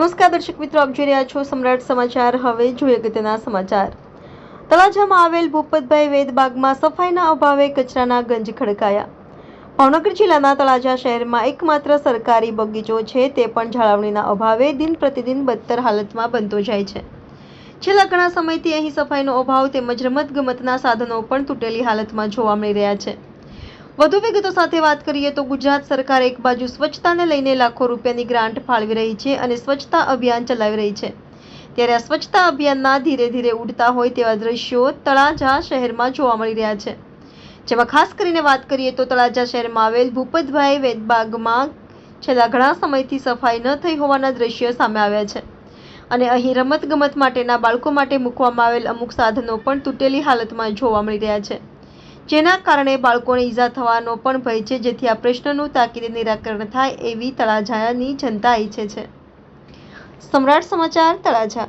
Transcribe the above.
નમસ્કાર દર્શક મિત્રો, આપ જોઈ રહ્યા છો સમ્રાટ સમાચાર. હવે જોઈએ અગત્યના સમાચાર. તળાજામાં આવેલ ભૂપતભાઈ વેદબાગમાં સફાઈના અભાવે કચરાના ગંજ ખડકાયા. ભાવનગર જિલ્લાના તળાજા શહેરમાં એકમાત્ર સરકારી બગીચો છે, તે પણ જાળવણીના અભાવે દિન પ્રતિદિન બદતર હાલતમાં બનતો જાય છે. છેલ્લા ઘણા સમયથી અહીં સફાઈનો અભાવ તેમજ રમતગમતના સાધનો પણ તૂટેલી હાલતમાં જોવા મળી રહ્યા છે. વધુ વિગતો સાથે વાત કરીએ તો ગુજરાત સરકાર એક બાજુ સ્વચ્છતાને લઈને લાખો રૂપિયાની ગ્રાન્ટ ફાળવી રહી છે અને સ્વચ્છતા અભિયાન ચલાવી રહી છે. ત્યારે આ સ્વચ્છતા અભિયાનના ધીરે ધીરે ઉડતા હોય તેવા દ્રશ્યો તળાજા શહેરમાં જોવા મળી રહ્યા છે. જેમાં ખાસ કરીને વાત કરીએ તો તળાજા શહેરમાં આવેલ ભૂપતભાઈ વેદબાગમાં છેલ્લા ઘણા સમયથી સફાઈ ન થઈ હોવાના દ્રશ્યો સામે આવ્યા છે. અને અહીં રમતગમત માટેના બાળકો માટે મૂકવામાં આવેલ અમુક સાધનો પણ તૂટેલી હાલતમાં જોવા મળી રહ્યા છે. જેના કારણે બાળકોને ઈજા થવાનો પણ ભય છે, જેથી આ પ્રશ્નનું તાકીદે નિરાકરણ થાય એવી તળાજાની જનતા ઈચ્છે છે. સમ્રાટ સમાચાર તળાજા